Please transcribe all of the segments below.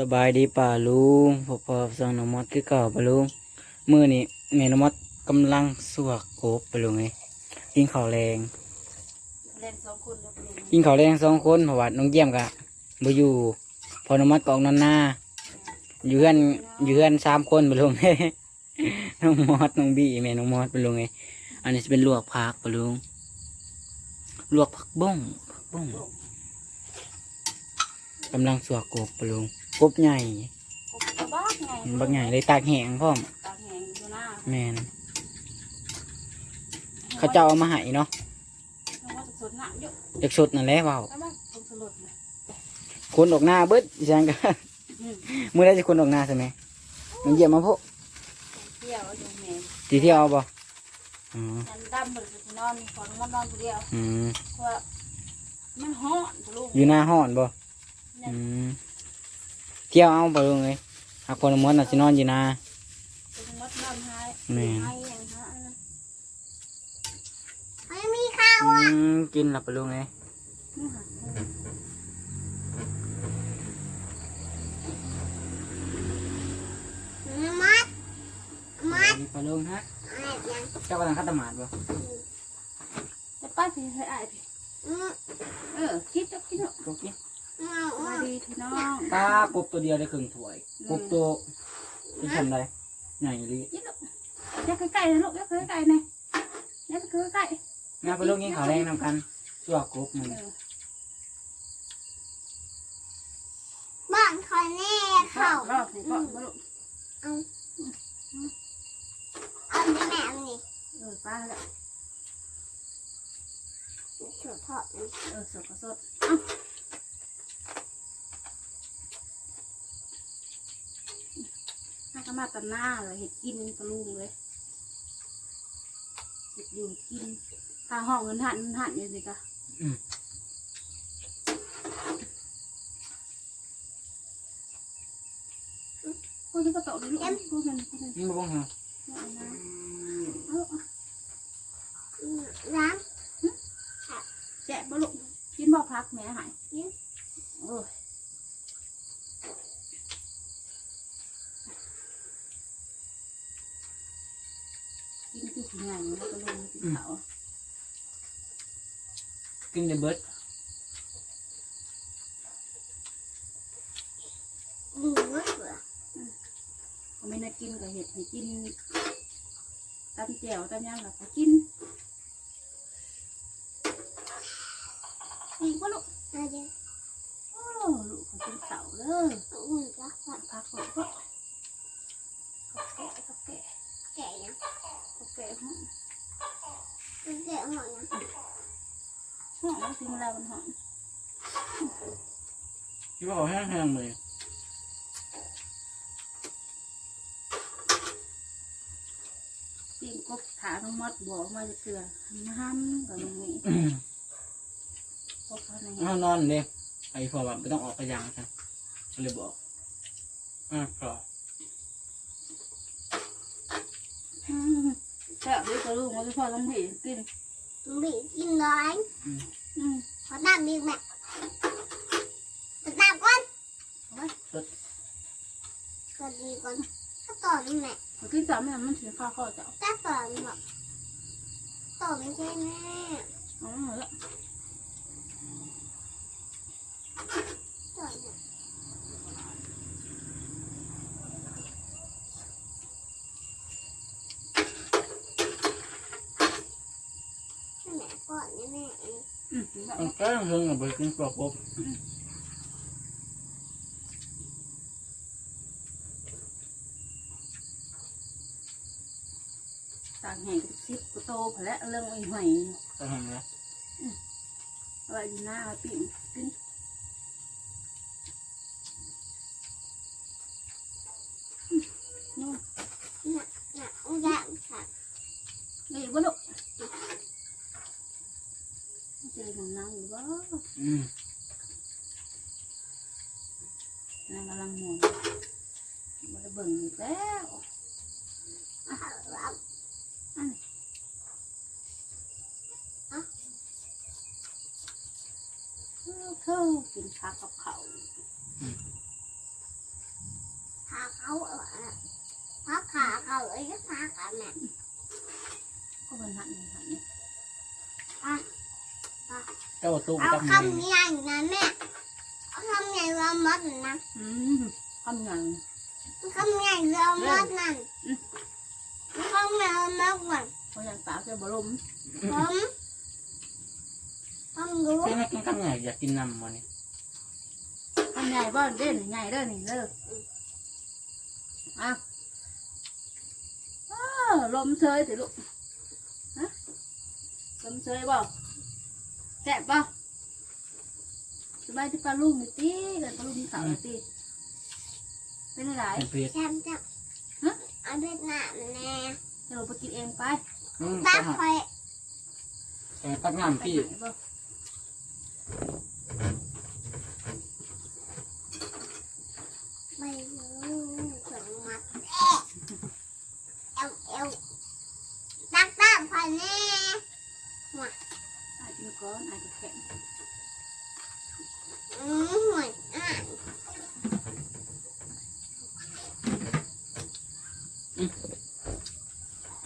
สบายดีป่าลุงพอพอสั่งน้องมอดคือเก่าป่าลุงมือนี่แม่น้องมอดกำลังสวกโกบป่าลุงไงกินข้าวแรงเล่นสองคนแล้วลุงกินข้าวแรงสองคนเพราะว่าน้องเยี่ยมกะบ่อยู่ พอน้องมอดกออกนอนหน้าอยู่เพื่อนอยู่เพื่อนสามคนป่าลุงน้องมอดน้องบี้แม่น้องมอดป่าลุงไงอันนี้จะเป็นลวกผักป่าลุงลวกผักบ้งผักบ้งกำลังสวกโกบป่าลุง กบใหญ่กบกระบอกไงบักใหญ่เลยตากแห้งพร้อมตากแหงอยู่หน้าแมนเขาเจ้าเอามาให้เนาะน้องว่าจะสดหนักเยอะเด็กสดนั่นแหละเว้าแล้วมันคงสลดเลยคนออกหน้าเบิดอีจังกันอืมมือได้จะคนออกหน้าใช่ไหมมันเหยียบมาพวกเที่ยวดูแม่ตีเที่ยวเอาบ่อืมฉันดำเหมือนจะนอนขอน้องมันนอนคนเดียวอืมเพราะว่ามันฮ้อนลุงอยู่หน้าห้อนบ่อืม เที่ยวเอาไปลงเลยหากคนละม้วนน่ะสินอนอยู่หน้าเป็นมดนอนหายแม่หายอย่างฮะไม่มีข้าวอืมกินหลับไปลงเลยนี่ค่ะมัดมัดไปลงฮะอะไรยังเจ้ากำลังคัดตะหมาดบ่จะป้าพี่ให้อายพี่อืมเออคิดจะคิดเนาะกบกินอืม สอืวัสมดีพี่น้องปลากบตัวเดียวได้ครึ่งถ้วย กบตัวที่ทำไรใหญ่ลีคิดเนาะอย่าใกล้ๆนะลูกอย่าใกล้ๆนะอย่าใกล้งานไปลงกินข้าวแรงนำกันสวกกบมันๆเออบ้านคอยแน่เข้ารอบนี่ก่อนมาลูกเอาเอาที่แม่เอานี่เออป้าแล้วสุดทอดนี่เออสดก็สด ถ้าก็มาตันหน้าเลยเห็ดกินกระลุงเลยเห็ดอยู่กินถ้าห้องเงินหันเงินหันอยู่สิกะพูดที่ก็โตเลยลูกพูดมันพูดมันนี่บ่บ้งเหรอเอานะเอาเอาอืมล้างแจะบ่ลูกกินบ่พักแม่หายกินโอ้ย กินคือสิงานแล้วก็ลงมากินเขากินเดเบิร์ดดูว่าเสือเขาไม่ได้กินกับเห็ดให้กินตำแจ่วตำย่างแล้วก็กินอีกบ่ลูกอะไรโอ้ลูกเขากินเสาเลยอืมรักว่าพักเขาก็กับแกะกับแกะ แก่ยัง กับ แกะห้องแก่หอยยังห้องแล้วถึงแล้วมันห้องที่ว่าเขาแห้งๆเลยปิ้งกบขาน้องมดบอกมาจะเกลือมาห้ามกับน้องมีกบเขาในอ้าวนอนเลยไอ้พอแบบไม่ต้องออกกระยังใช่ก็เลยบอกอะพอ แซ่บด้วยกระลูกมันจะพอต้องผีกินบีกินร้อยอืมขอตามดีแม่ตามก่อนก็ดีก่อนถ้าต่อนี่แม่เขากินสามอย่างมันถึงข้าวข้อเจ้าถ้าต่อนี่แบบต่อไม่ใช่แม่อ๋อแล้ว ต่อเนี่ยแม่ก่อนนี่แม่เอง อื มแล้วมันแก้งเรื่องอะไปกินปลอกกบต่างแห่งซิปกูโตพอแล้วเรื่องไอ้หอยจะเห็นไหมเอาไว้อยู่หน้าเอาปิ้งกิน น่ะยากค่ะ นี่บ่ลูกเจอหนังนั่งอยู่บ่ อืมนั่งกำลังห่วงบ่ได้เบิ่งอีกแล้วเธอกินผักกับเขาวเขาพักขาเขาเอ้ยพักกันแม่ก็มันหันนี่หันนี่ เจ้าตุ้มเอาจับมือคำใหญ่นะแม่เอาคำใหญ่เรามดนะอืมทำยังคำใหญ่เรามดนั่นคำใหญ่เรามดก่อนเพราะยังตาจะบลมผมผมรู้เพื่อนกินข้าวไงอยากกินน้ำมันนี่ทำใหญ่บ้านเด่นใหญ่เด้อนี่เด้ออะอ้าวลมเชยสิลูกฮะลมเชยบ่ แซ่บบ่สบายที่ปลาลูกนี่ตีเลยปลาลูกนี่ขาวนี่ตีเป็นอะไรเป็นเพียรแชมป์จะเอาเด็ดหนาแน่เดี๋ยวเราไปกินเองไปอืมตักก็ไฟแต่ตักน้ำพี่ไปบ่ไม่รู้สองมัดเอวเอวตักตักไฟแน่ อาจจะก้อนอาจจะแข็งอืมห่วยอะ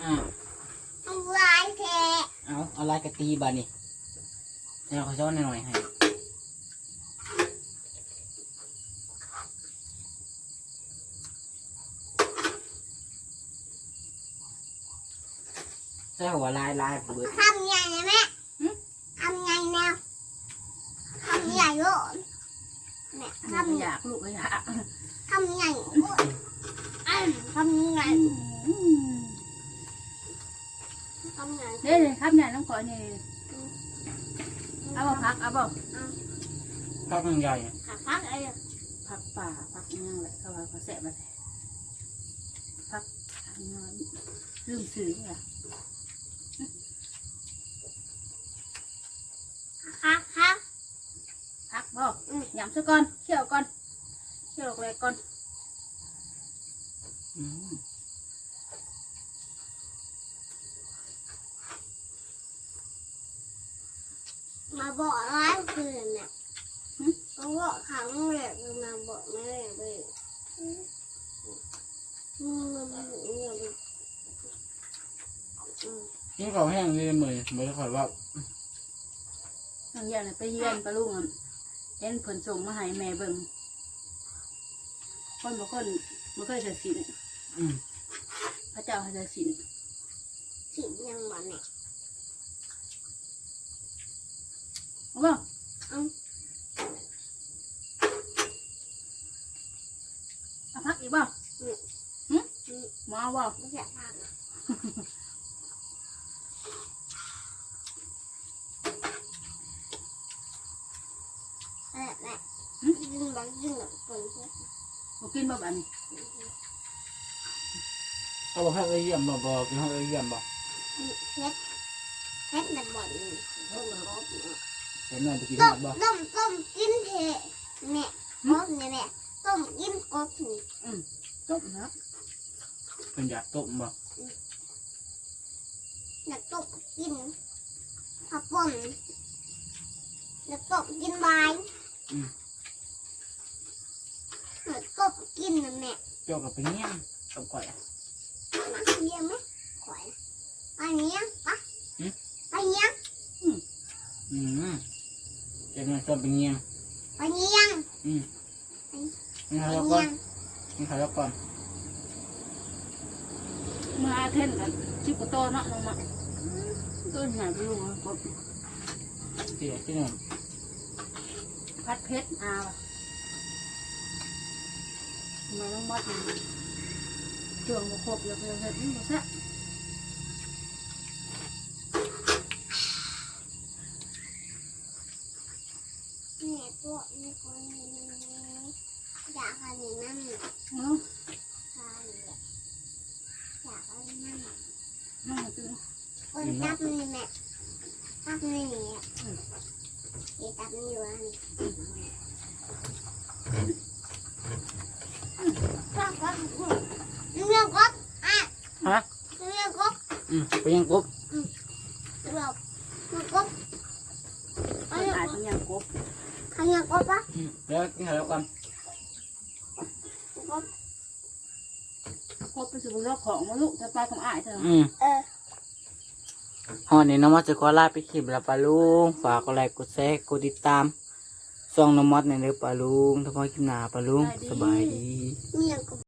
อ่าทำลายแท้เอาเอาลายกระตีบานี่เดี๋ยวเขาซ้อนหน่อยให้ใช่หัวลายลายเบิดคำใหญ่นะแม่คำใหญ่แนว คำใหญ่โลดแม่ทำคำอยากลูกอยากคำใหญ่โลดอันคำใหญ่อืมคำใหญ่เด้เลยครับเนี่ยน้องขอเนี่ยเอาบ่พักเอาบ่ข้าวมันใหญ่ขาพักไอ้พักป่าพักอิหยังแหละเขาว่าเขาแสะมาแท้พักอันนั้นลืมซื้อเนี่ย ขาขา พักบ่ ยำซะก่อนเคี่ยวก่อนเคี่ยวแรกก่อนอืมมาบอกร้ายคืนเนี่ยมาบอกครั้งแรกมาบอกไม่ได้เลยอืมมันมันอืมกินข้าวแห้งเลยเหมือนเหมือนขอยว่าน้องเฮียนน่ะไปเฮียนปลาลุงอะ เห็นผลส่งมาให้แม่เบิ่งคนบางคนบ่เคยจะสินอืมพระเจ้าให้จะสินสิยังบ่เนี่ยเอาบ่เอาเอาพักอีกบ่หึหมอเอาบ่ไม่ใช่ทางเออแม่ ยิงบังยิงแบบคนเพื่อนบ่กินบ่บัดนี้เขาบอกให้เอ้ยเยี่ยมบ่บอกกินให้เอ้ยเยี่ยมบ่เพชรเพชรแบบบ่อนนี่โอ้โหเห็นแม่ไปกินต้หมมดบ่ต้มต้มกินเทแม่กบเนี่ยแม่ต้มกินกบนี่จบนะเป็นอยากต้มบ่อยากต้มกินข้าวป่นอยา กต้มกินใบอยากต้มกินนะแม่เจ้ากับไปเงี้ยงกับข่อยมาเยี่ยมไหมข่อยไปเนี้ยปะไปเนี้ยอืมเจ้าเนี่ยชอบไปเงี้ยงไปเนี้ยอืมกินไปข้าวแล้วก่อเนี้นยกินข้าวแล้วก่อนมาเทนกันชิบกว่าโตเนาะน้องมาตัวใหญ่ปลาลุงอะกบเตี๋ยที่หนึ่งพัดเพชรอาว่ะ ทำไมต้องมัดมันช่วงบ่ครบแล้วเพิ่นเฮ็ดมันบ่แซ่บแม่ตัวมีคนอยากให้นั่นเนาะใช่อยากให้นั่นน้องมาตึงคนจับนี่แม่จับนี่เนี่ยอีจับนี่อยู่นี่ก็ก็เรื่องก็อะ ฮะ เรื่องก็ อืมไปยังกบเรื่องก็เเพิ่นอาจจะยังกบรื่งก็ปะเดี๋ยวกินข้าวแล้วก่อนก็ไปสู่รอบของมาลูกจะไปกับอ้ายเถอะอืมเออฮอนนี่น้องมอสจะขอลาไปคลิปล้วปลาลุงฝากกดไลค์กดแชร์กดติดตามส่องน้องมอสในเด้อปลาลุงถ้าพอคลิปหน้าปลาลุงสบายดีเมียกู